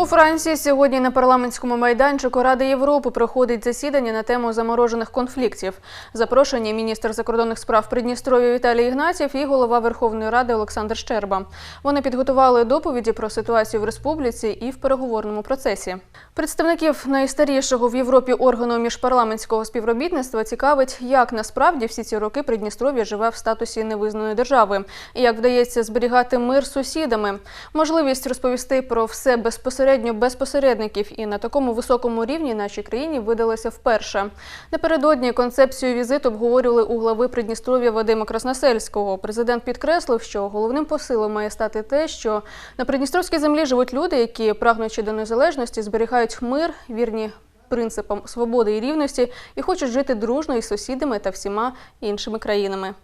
У Франції сьогодні на парламентському майданчику Ради Європи проходить засідання на тему заморожених конфліктів. Запрошені міністр закордонних справ Придністров'я Віталій Ігнатів і голова Верховної Ради Олександр Щерба. Вони підготували доповіді про ситуацію в республіці і в переговорному процесі. Представників найстарішого в Європі органу міжпарламентського співробітництва цікавить, як насправді всі ці роки Придністров'я живе в статусі невизнаної держави, і як вдається зберігати мир з сусідами. Можливість розповісти про все безпосередньо без посередників і на такому високому рівні нашій країні видалася вперше. Напередодні концепцію візиту обговорювали у глави Придністров'я Вадима Красносельського. Президент підкреслив, що головним посилом має стати те, що на Придністровській землі живуть люди, які, прагнучи до незалежності, зберігають мир, вірні принципам свободи і рівності і хочуть жити дружно із сусідами та всіма іншими країнами.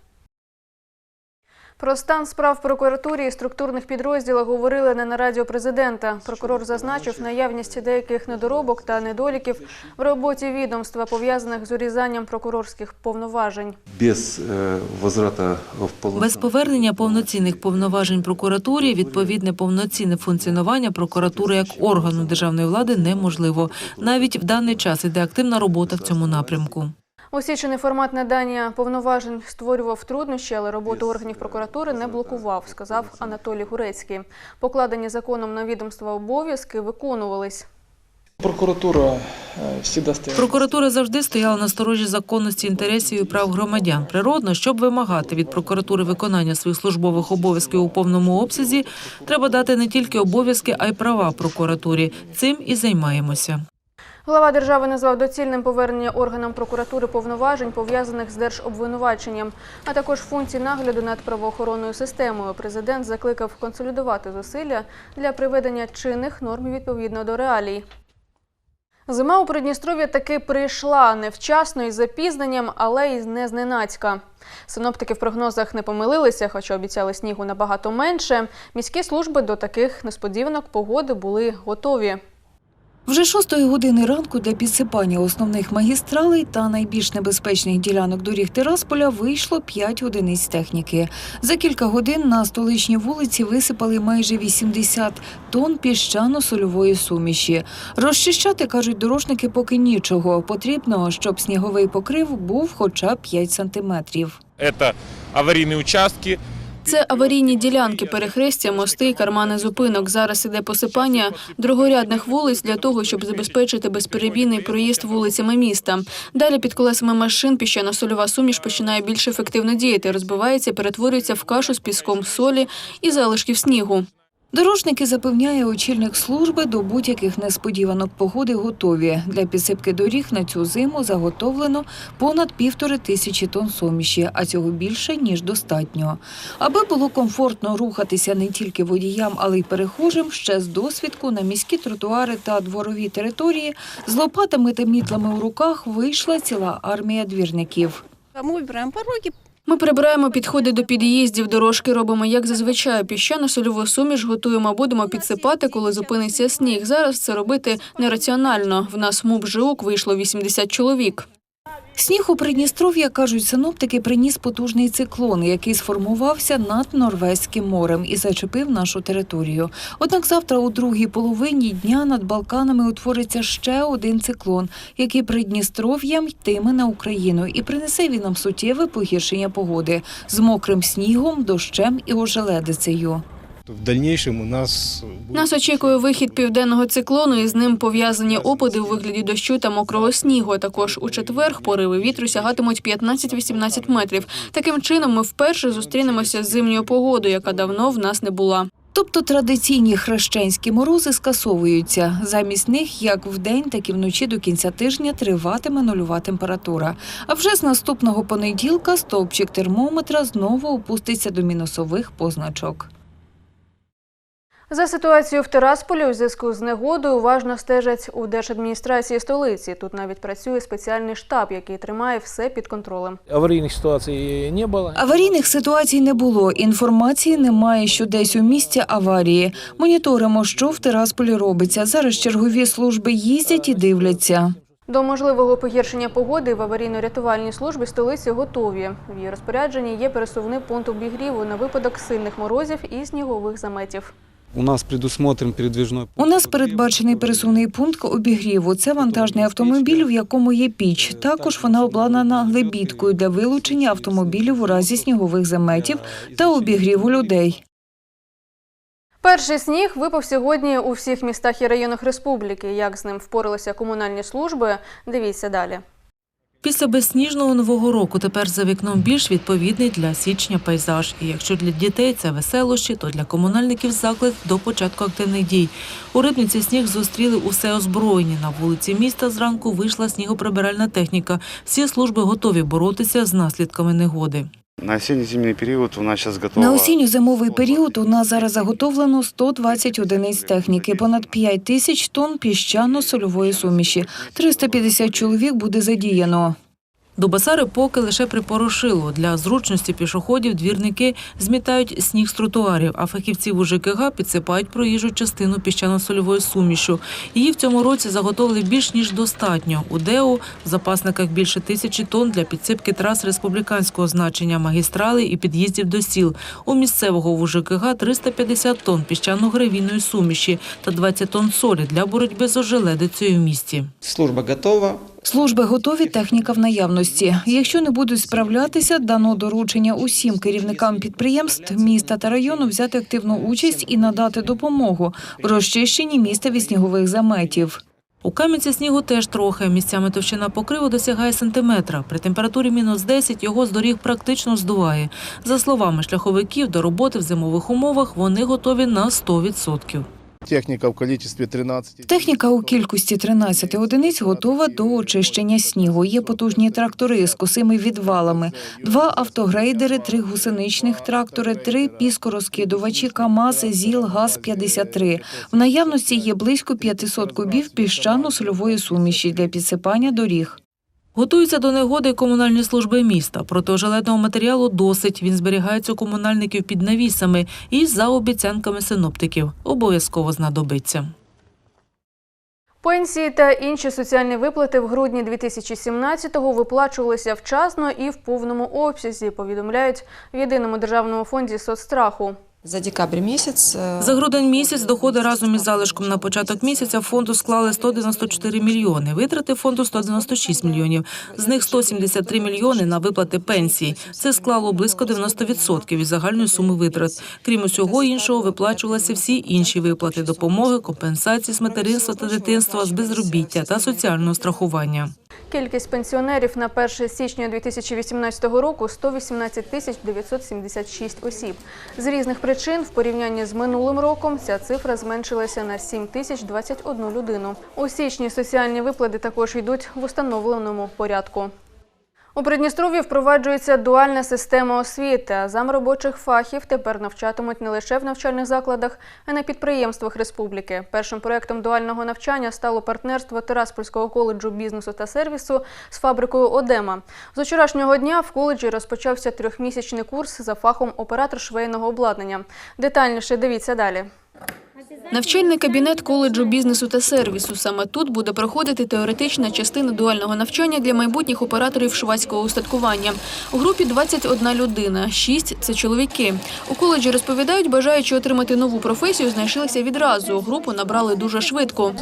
Про стан справ в прокуратурі і структурних підрозділах говорили не на радіо президента. Прокурор зазначив наявність деяких недоробок та недоліків в роботі відомства, пов'язаних з урізанням прокурорських повноважень. без е. Без повернення повноцінних повноважень прокуратурі відповідне повноцінне функціонування прокуратури як органу державної влади неможливо. Навіть в даний час іде активна робота в цьому напрямку. Осічений формат надання повноважень створював труднощі, але роботу органів прокуратури не блокував, сказав Анатолій Гурецький. Покладені законом на відомства обов'язки виконувались. Прокуратура э. Прокуратура завжди стояла на сторожі законності інтересів і прав громадян. Природно, щоб вимагати від прокуратури виконання своїх службових обов'язків у повному обсязі, треба дати не тільки обов'язки, а й права прокуратурі. Цим і займаємося. Глава держави назвав доцільним повернення органам прокуратури повноважень, пов'язаних з держобвинуваченням, а також функцій нагляду над правоохоронною системою. Президент закликав консолідувати зусилля для приведення чинних норм відповідно до реалій. Зима у Придністров'я таки прийшла невчасно із запізненням, але й не зненацька. Синоптики в прогнозах не помилилися, хоча обіцяли снігу набагато менше. Міські служби до таких несподіванок погоди були готові. Вже шостої години ранку для підсипання основних магістралей та найбільш небезпечних ділянок доріг Тирасполя вийшло 5 одиниць техніки. За кілька годин на столичній вулиці висипали майже 80 тонн піщано-сольової суміші. Розчищати, кажуть дорожники, поки нічого. Потрібно, щоб сніговий покрив був хоча б 5 сантиметрів. Это аварийные участки. Це аварійні ділянки, перехрестя, мости, кармани зупинок. Зараз іде посипання другорядних вулиць для того, щоб забезпечити безперебійний проїзд вулицями міста. Далі під колесами машин піщано-сольова суміш починає більш ефективно діяти, розбивається, перетворюється в кашу з піском солі і залишків снігу. Дорожники запевняє очільник служби до будь-яких несподіванок погоди готові. Для підсипки доріг на цю зиму заготовлено понад півтори тисячі тонн суміші, а цього більше ніж достатньо. Аби було комфортно рухатися не тільки водіям, але й перехожим, ще з досвідку на міські тротуари та дворові території з лопатами та мітлами у руках вийшла ціла армія двірників. Мы выбираем пороги, Ми прибираємо підходи до під'їздів, дорожки робимо як зазвичай. Піщано-сольову суміш готуємо, будемо підсипати, коли зупиниться сніг. Зараз це робити нераціонально. В нас муб ЖУК вийшло 80 чоловік. Сніг у Придністров'я, кажуть синоптики, приніс потужний циклон, який сформувався над Норвезьким морем і зачепив нашу територію. Однак завтра у другій половині дня над Балканами утвориться ще один циклон, який Придністров'ям йтиме на Україну і принесе він нам суттєве погіршення погоди з мокрим снігом, дощем і ожеледицею. В дальнейшем у нас Нас очікує вихід південного циклону, і з ним пов'язані опади у вигляді дощу та мокрого снігу. Також у четвер пориви вітру сягатимуть 15-18 метрів. Таким чином, ми вперше зустрінемося з зимньою погодою, яка давно в нас не була. Тобто традиційні хрещенські морози скасовуються. Замість них як вдень, так і вночі до кінця тижня триватиме нульова температура. А вже з наступного понеділка стовпчик термометра знову опуститься до мінусових позначок. За ситуацією в Тирасполі у зв'язку з негодою уважно стежать у держадміністрації столиці. Тут навіть працює спеціальний штаб, який тримає все під контролем. Аварийных ситуаций не было. Аварійних ситуацій не було. Інформації немає, що десь у місці аварії. Моніторимо, що в Тирасполі робиться. Зараз чергові служби їздять і дивляться. До можливого погіршення погоди в аварійно-рятувальній службі столиці готові. В її розпорядженні є пересувний пункт обігріву на випадок сильних морозів і снігових заметів. У нас предусмотрен передвижной У нас передбачений пересувний пункт обігріву. Це вантажний автомобіль, в якому є піч. Також вона обладнана лебідкою для вилучення автомобілів у разі снігових заметів та обігріву людей. Перший сніг випав сьогодні у всіх містах і районах республіки. Як з ним впоралися комунальні служби, дивіться далі. Після безсніжного нового року тепер за вікном більш відповідний для січня пейзаж. І якщо для дітей це веселощі, то для комунальників заклик до початку активних дій. У Рибниці сніг зустріли усе озброєні. На вулиці міста зранку вийшла снігоприбиральна техніка. Всі служби готові боротися з наслідками негоди. На осінньо-зимовий період у нас зараз готово... На осінньо-зимовий період у нас зараз заготовлено 120 одиниць техніки, понад 5 тисяч тонн піщано-сольової суміші. 350 чоловік буде задіяно. Дубасари поки лише припорошило. Для зручності пішоходів двірники змітають сніг з тротуарів, а фахівці в УЖКГ підсипають проїжджу частину піщано-сольовою сумішю. Її в цьому році заготовили більш ніж достатньо. У ДЕУ в запасниках більше тисячі тонн для підсипки трас республіканського значення, магістрали і під'їздів до сіл. У місцевого в УЖКГ 350 тонн піщано-гравійної суміші та 20 тонн солі для боротьби з ожеледицею в місті. Служба готова. Служби готові, техніка в наявності. Якщо не будуть справлятися, дано доручення усім керівникам підприємств міста та району взяти активну участь і надати допомогу в розчищенні міста від снігових заметів. У Кам'янці снігу теж трохи. Місцями товщина покриву досягає сантиметра. При температурі мінус 10 його з доріг практично здуває. За словами шляховиків, до роботи в зимових умовах вони готові на 100%. Техника в количестве 13. Техніка у кількості 13 одиниць готова до очищення снігу. Є потужні трактори з косими відвалами, два автогрейдери, три гусеничних трактори, три піскорозкидувачі КАМАЗ, ЗІЛ, ГАЗ-53. В наявності є близько 500 кубів піщано-сольової суміші для підсипання доріг. Готуються до негоди комунальні служби міста. Проте ожеледного матеріалу досить. Він зберігається у комунальників під навісами і за обіцянками синоптиків. Обов'язково знадобиться. Пенсії та інші соціальні виплати в грудні 2017-го виплачувалися вчасно і в повному обсязі, повідомляють в єдиному державному фонді соцстраху. За декабрь месяц э, За грудень місяць доходи разом із залишком на початок місяця фонду склали 194 мільйони. Витрати фонду 196 мільйонів. З них 173 мільйони на виплати пенсій. Це склало близько 90% від загальної суми витрат. Крім усього іншого, виплачувалися всі інші виплати допомоги, компенсації з материнства та дитинства, з безробіття та соціального страхування. Кількість пенсіонерів на 1 січня 2018 року 118 тисяч 976 осіб. З різних причин в порівнянні з минулим роком ця цифра зменшилася на 7 тисяч 21 людину. У січні соціальні виплати також йдуть в установленому порядку. У Придністров'ї впроваджується дуальна система освіти. Зам робочих фахів тепер навчатимуть не лише в навчальних закладах, а й на підприємствах республіки. Першим проектом дуального навчання стало партнерство Тираспольського коледжу бізнесу та сервісу з фабрикою Одема. З вчорашнього дня в коледжі розпочався трьохмісячний курс за фахом оператор швейного обладнання. Детальніше дивіться далі. Навчальний кабінет коледжу бізнесу та сервісу. Саме тут буде проходити теоретична частина дуального навчання для майбутніх операторів швадського устаткування. У групі 21 людина, 6 – це чоловіки. У коледжі розповідають, бажаючи отримати нову професію, знайшлися відразу. Групу набрали дуже швидко.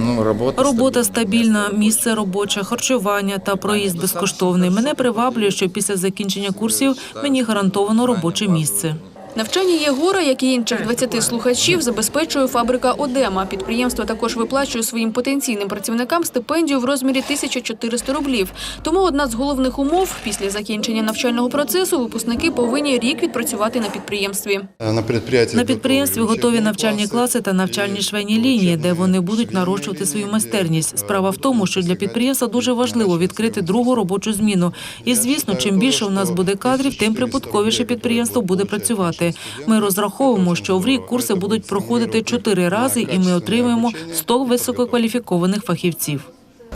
Ну, работа... Робота стабільна, місце робоче, харчування та проїзд безкоштовний. Мене приваблює, що після закінчення курсів мені гарантовано робоче місце. Навчання Єгора, як і інших 20 слухачів, забезпечує фабрика Одема. Підприємство також виплачує своїм потенційним працівникам стипендію в розмірі 1400 рублів. Тому одна з головних умов після закінчення навчального процесу випускники повинні рік відпрацювати на підприємстві. На предприятии... На підприємстві готові навчальні класи та навчальні швейні лінії, де вони будуть нарощувати свою майстерність. Справа в тому, що для підприємства дуже важливо відкрити другу робочу зміну. І звісно, чим більше у нас буде кадрів, тим прибутковіше підприємство буде працювати. Ми розраховуємо, що в рік курси будуть проходити чотири рази, і ми отримаємо 100 висококваліфікованих фахівців.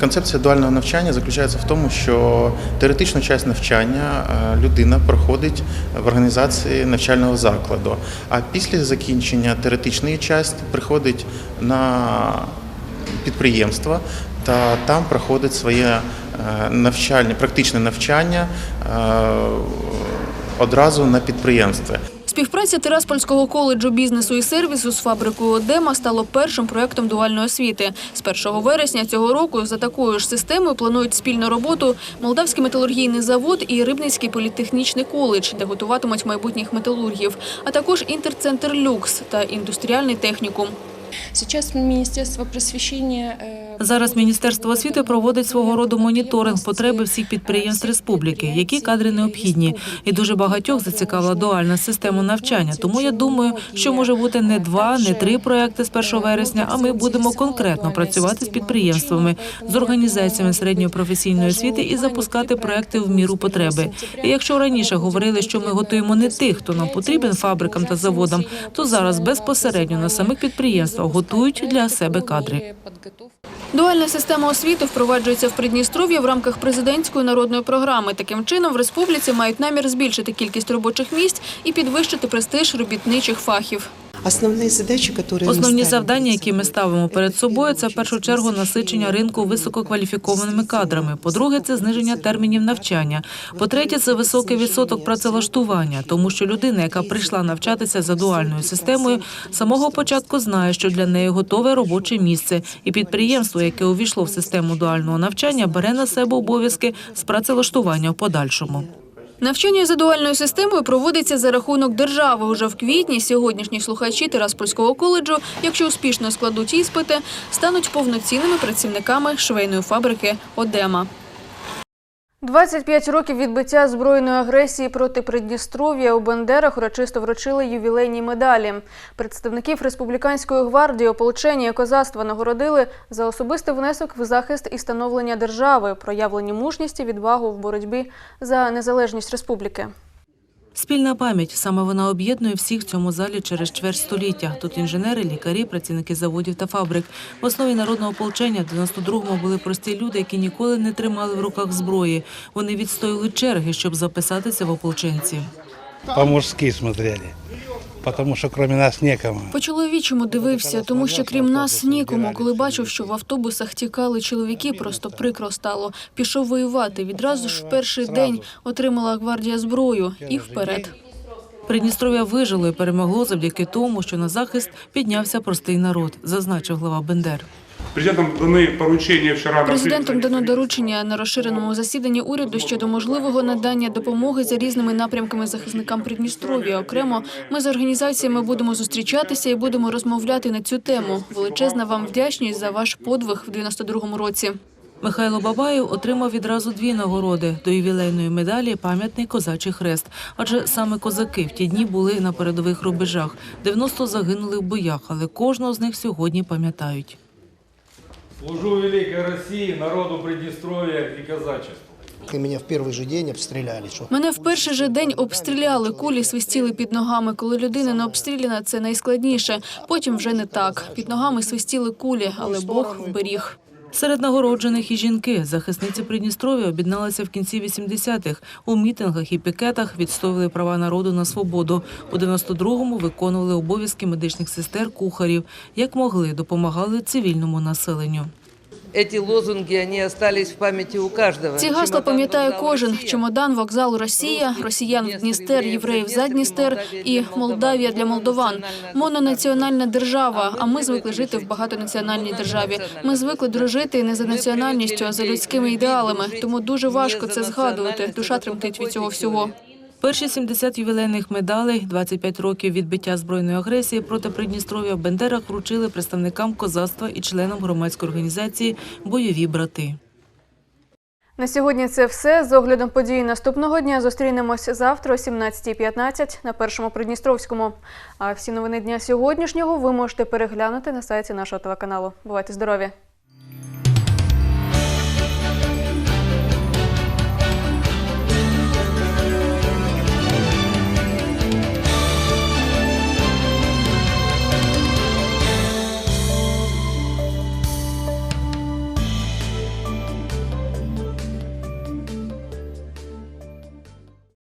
Концепція дуального навчання заключається в тому, що теоретичну часть навчання е, людина проходить в організації навчального закладу, а після закінчення теоретичної частини приходить на підприємство та там проходить своє е, навчання, практичне навчання е, одразу на підприємстві. Співпраця Тираспольського коледжу бізнесу і сервісу з фабрикою Одема стало першим проектом дуальної освіти. З 1 вересня цього року за такою ж системою планують спільну роботу Молдавський металургійний завод і Рибницький політехнічний коледж, де готуватимуть майбутніх металургів, а також інтерцентр люкс та індустріальний технікум. Сейчас Министерство просвещения... Зараз Міністерство освіти проводить свого роду моніторинг потреби всіх підприємств республіки, які кадри необхідні, і дуже багатьох зацікавила дуальна система навчання. Тому я думаю, що може бути не два, не три проекти з 1 вересня. А ми будемо конкретно працювати з підприємствами, з організаціями середньої професійної освіти і запускати проекти в міру потреби. І якщо раніше говорили, що ми готуємо не тих, хто нам потрібен фабрикам та заводам, то зараз безпосередньо на самих підприємствах готують для себе кадри. Дуальна система освіти впроваджується в Придністров'ї в рамках президентської народної програми. Таким чином, в республіці мають намір збільшити кількість робочих місць і підвищити престиж робітничих фахів. Основные задачи, которые мы Основні ставим завдання, які ми перед ставимо перед собою, це в першу чергу насичення ринку висококваліфікованими кадрами. По-друге, це зниження термінів навчання. По-третє, це високий відсоток працевлаштування, тому що людина, яка прийшла навчатися за дуальною системою, з самого початку знає, що для неї готове робоче місце, і підприємство, яке увійшло в систему дуального навчання, бере на себе обов'язки з працевлаштування в подальшому. Навчання за дуальною системою проводиться за рахунок держави. Уже в квітні сьогоднішні слухачі Тираспольського коледжу, якщо успішно складуть іспити, стануть повноцінними працівниками швейної фабрики Одема. 25 років відбиття збройної агресії проти Придністров'я у Бендерах урочисто вручили ювілейні медалі. Представників республіканської гвардії, ополчення і козацтва нагородили за особистий внесок в захист і становлення держави, проявлені мужність і відвагу в боротьбі за незалежність республіки. Спільна пам'ять саме вона об'єднує всіх в цьому залі через чверть століття. Тут інженери, лікарі, працівники заводів та фабрик. В основі народного ополчення в 92-му були прості люди, які ніколи не тримали в руках зброї. Вони відстояли черги, щоб записатися в ополченці. По-мужски смотрели, потому що крім нас нікому. По чоловічому дивився, тому що крім нас нікому. Коли бачив, що в автобусах тікали чоловіки, просто прикро стало. Пішов воювати. Відразу ж в перший день отримала гвардія зброю і вперед. Придністров'я вижило і перемогло завдяки тому, що на захист піднявся простий народ, зазначив глава Бендер. Президентом даны поручения вчера... на Президентом дано доручення на розширеному засіданні уряду щодо можливого надання допомоги за різними напрямками захисникам Придністров'я. Окремо, ми з організаціями будемо зустрічатися і будемо розмовляти на цю тему. Величезна вам вдячність за ваш подвиг в 92-му році. Михайло Бабаєв отримав відразу дві нагороди до ювілейної медалі пам'ятний козачий хрест. Адже саме козаки в ті дні були на передових рубежах. 90 загинули в боях, але кожного з них сьогодні пам'ятають. Служу великой России, народу Придністров'я и казачеству. И мене в перший же день обстріляли. Мене в перший же день обстріляли, кулі свистіли під ногами. Коли людина не обстріляна, це найскладніше. Потім вже не так. Під ногами свистіли кулі, але Бог вберіг. Серед нагороджених і жінки. Захисниці Придністров'я об'єдналися в кінці 80-х. У мітингах і пікетах відстоювали права народу на свободу. У 92-му виконували обов'язки медичних сестер, кухарів. Як могли, допомагали цивільному населенню. Эти лозунги, они остались в памяти у каждого. Ці гасла пам'ятає кожен. Чемодан, вокзал, Росія, росіян в Дністер, євреїв за Дністер і Молдавія для молдован. Мононаціональна держава. А ми звикли жити в багатонаціональній державі. Ми звикли дружити не за національністю, а за людськими ідеалами. Тому дуже важко це згадувати. Душа тремтить від цього всього. Перші 70 ювілейних медалей, 25 років відбиття збройної агресії проти Придністров'я в Бендерах вручили представникам козацтва і членам громадської організації Бойові брати. На сьогодні це все. З оглядом подій наступного дня зустрінемось завтра о 17.15 на першому Придністровському. А всі новини дня сьогоднішнього ви можете переглянути на сайті нашого телеканалу. Бувайте здорові!